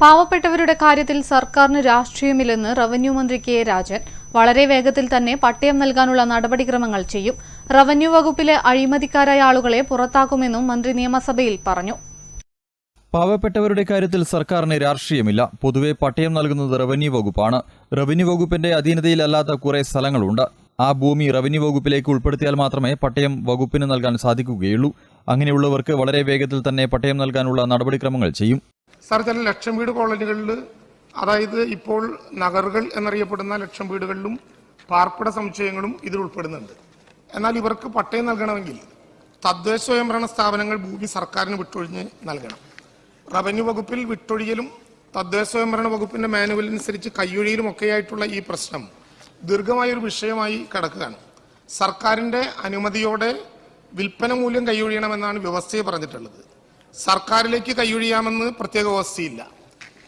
പാവപ്പെട്ടവരുടെ കാര്യത്തിൽ സർക്കാരിന് രാഷ്ട്രീയമില്ലെന്ന് റവന്യൂ മന്ത്രി കെ രാജൻ. വളരെ വേഗത്തിൽ തന്നെ പട്ടയം നൽകാനുള്ള നടപടിക്രമങ്ങൾ ചെയ്യും. റവന്യൂ വകുപ്പിലെ അഴിമതിക്കാരായ ആളുകളെ പുറത്താക്കുമെന്നും മന്ത്രി നിയമസഭയിൽ പറഞ്ഞു. പാവപ്പെട്ടവരുടെ കാര്യത്തിൽ സർക്കാരിന് രാഷ്ട്രീയമില്ല. പൊതുവെ പട്ടയം നൽകുന്നത് റവന്യൂ വകുപ്പാണ്. റവന്യൂ വകുപ്പിന്റെ അധീനതയിലല്ലാത്ത കുറെ സ്ഥലങ്ങളുണ്ട്. ആ ഭൂമി റവന്യൂ വകുപ്പിലേക്ക് ഉൾപ്പെടുത്തിയാൽ മാത്രമേ പട്ടയം വകുപ്പിന് നൽകാൻ സാധിക്കുകയുള്ളൂ. അങ്ങനെയുള്ളവർക്ക് വളരെ വേഗത്തിൽ തന്നെ പട്ടയം നൽകാനുള്ള നടപടിക്രമങ്ങൾ ചെയ്യും. സാർ ചില ലക്ഷം വീട് കോളനികളിൽ അതായത് ഇപ്പോൾ നഗറുകൾ എന്നറിയപ്പെടുന്ന ലക്ഷം വീടുകളിലും പാർപ്പിട സമുച്ചയങ്ങളും ഇതിൽ ഉൾപ്പെടുന്നുണ്ട്. എന്നാൽ ഇവർക്ക് പട്ടയം നൽകണമെങ്കിൽ തദ്ദേശ സ്വയംഭരണ സ്ഥാപനങ്ങൾ ഭൂമി സർക്കാരിന് വിട്ടൊഴിഞ്ഞ് നൽകണം. റവന്യൂ വകുപ്പിൽ വിട്ടൊഴിയലും തദ്ദേശ സ്വയംഭരണ വകുപ്പിന്റെ മാനുവലനുസരിച്ച് കയ്യൊഴിയിലും ഒക്കെയായിട്ടുള്ള ഈ പ്രശ്നം ദീർഘമായ ഒരു വിഷയമായി കിടക്കുകയാണ്. സർക്കാരിന്റെ അനുമതിയോടെ വിൽപ്പന മൂല്യം കൈയൊഴിയണമെന്നാണ് വ്യവസ്ഥയെ പറഞ്ഞിട്ടുള്ളത്. സർക്കാരിലേക്ക് കൈയൊഴിയാമെന്ന് പ്രത്യേക വ്യവസ്ഥയില്ല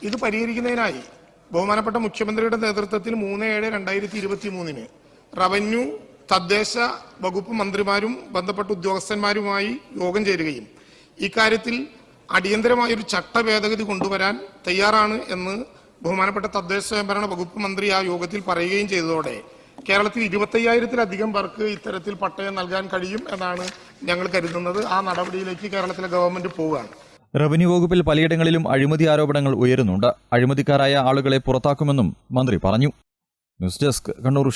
ഇത് പരിഹരിക്കുന്നതിനായി ബഹുമാനപ്പെട്ട മുഖ്യമന്ത്രിയുടെ നേതൃത്വത്തിൽ മൂന്ന് ഏഴ് രണ്ടായിരത്തി ഇരുപത്തി മൂന്നിന് റവന്യൂ തദ്ദേശ വകുപ്പ് മന്ത്രിമാരും ബന്ധപ്പെട്ട ഉദ്യോഗസ്ഥന്മാരുമായി യോഗം ചേരുകയും ഇക്കാര്യത്തിൽ അടിയന്തരമായ ഒരു ചട്ട ഭേദഗതി കൊണ്ടുവരാൻ തയ്യാറാണ് എന്ന് ബഹുമാനപ്പെട്ട തദ്ദേശ സ്വയംഭരണ വകുപ്പ് മന്ത്രി ആ യോഗത്തിൽ പറയുകയും ചെയ്തതോടെ കേരളത്തിൽ ഇരുപത്തയ്യായിരത്തിലധികം പേർക്ക് ഇത്തരത്തിൽ പട്ടയം നൽകാൻ കഴിയും എന്നാണ് ഞങ്ങൾ കരുതുന്നത്. ആ നടപടിയിലേക്ക് കേരളത്തിലെ ഗവൺമെന്റ് പോവുകയാണ്. റവന്യൂ വകുപ്പിൽ പലയിടങ്ങളിലും അഴിമതി ആരോപണങ്ങൾ ഉയരുന്നുണ്ട്. അഴിമതിക്കാരായ ആളുകളെ പുറത്താക്കുമെന്നും മന്ത്രി പറഞ്ഞു. News desk Kannur